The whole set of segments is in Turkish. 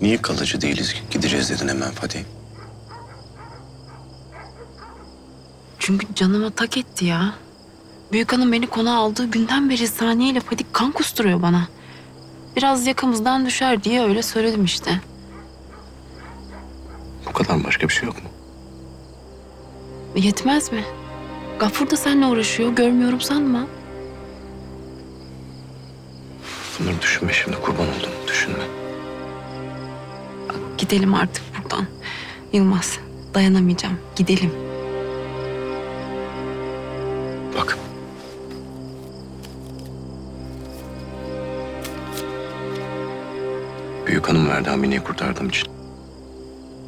Niye kalıcı değiliz gideceğiz dedin hemen Fatih? Çünkü canıma tak etti ya. Büyük hanım beni konağa aldığı günden beri saniyeyle Fadik kan kusturuyor bana. Biraz yakamızdan düşer diye öyle söyledim işte. Bu kadar başka bir şey yok mu? Yetmez mi? Gafur da seninle uğraşıyor. Görmüyorum sanma. Bunları düşünme şimdi kurban oldum. Düşünme. Gidelim artık buradan. Yılmaz, dayanamayacağım. Gidelim. Bak. Büyük hanım verdi Amine'yi kurtardığım için.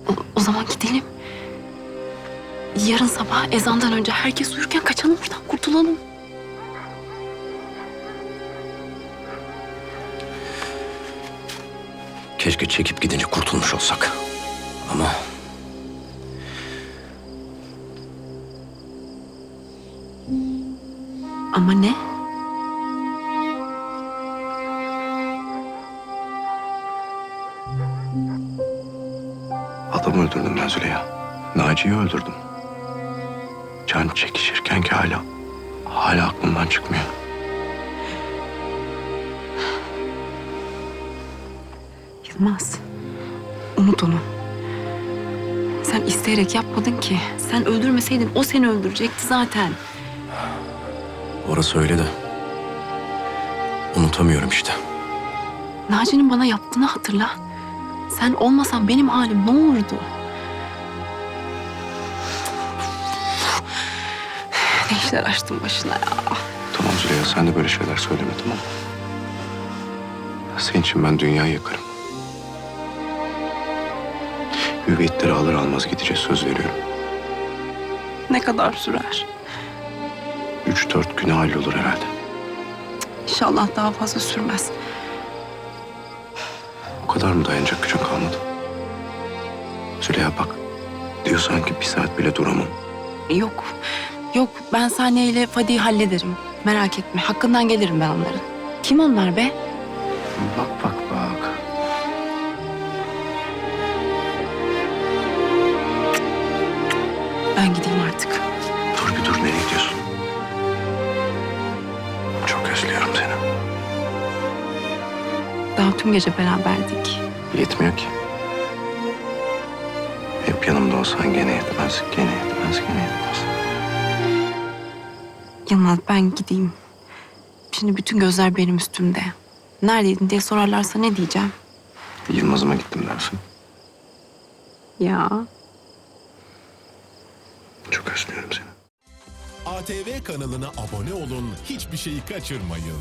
O, o zaman gidelim. Yarın sabah ezandan önce herkes uyurken kaçalım buradan kurtulalım. Keşke çekip gidince kurtulmuş olsak. Ama Ama ne? adam öldürdüm ben Züleyha. Naciye'yi öldürdüm. Can çekişirken ki hala, hala aklımdan çıkmıyor. Yılmaz. Unut onu. Sen isteyerek yapmadın ki. Sen öldürmeseydin o seni öldürecekti zaten. Orası öyle de. Unutamıyorum işte. Naci'nin bana yaptığını hatırla. Sen olmasan benim halim ne olurdu? Ne işler açtın başına ya. Tamam Züleyha sen de böyle şeyler söyleme tamam mı? Senin için ben dünyayı yakarım. Hüviyetleri alır almaz gideceğiz söz veriyorum. Ne kadar sürer? Üç dört güne hallolur herhalde. İnşallah daha fazla sürmez. O kadar mı dayanacak gücün kalmadı? Züleyha bak. Diyor sanki bir saat bile duramam. Yok. Yok ben Saniye ile Fadi'yi hallederim. Merak etme. Hakkından gelirim ben onların. Kim onlar be? Bak bak. Ben gideyim artık. Dur bir dur nereye gidiyorsun? Çok özlüyorum seni. Daha tüm gece beraberdik. Yetmiyor ki. Hep yanımda olsan gene yetmez, gene yetmez, gene yetmez. Yılmaz ben gideyim. Şimdi bütün gözler benim üstümde. Neredeydin diye sorarlarsa ne diyeceğim? Yılmaz'ıma gittim dersin. Ya. Çok özlüyorum seni. ATV kanalına abone olun, hiçbir şeyi kaçırmayın.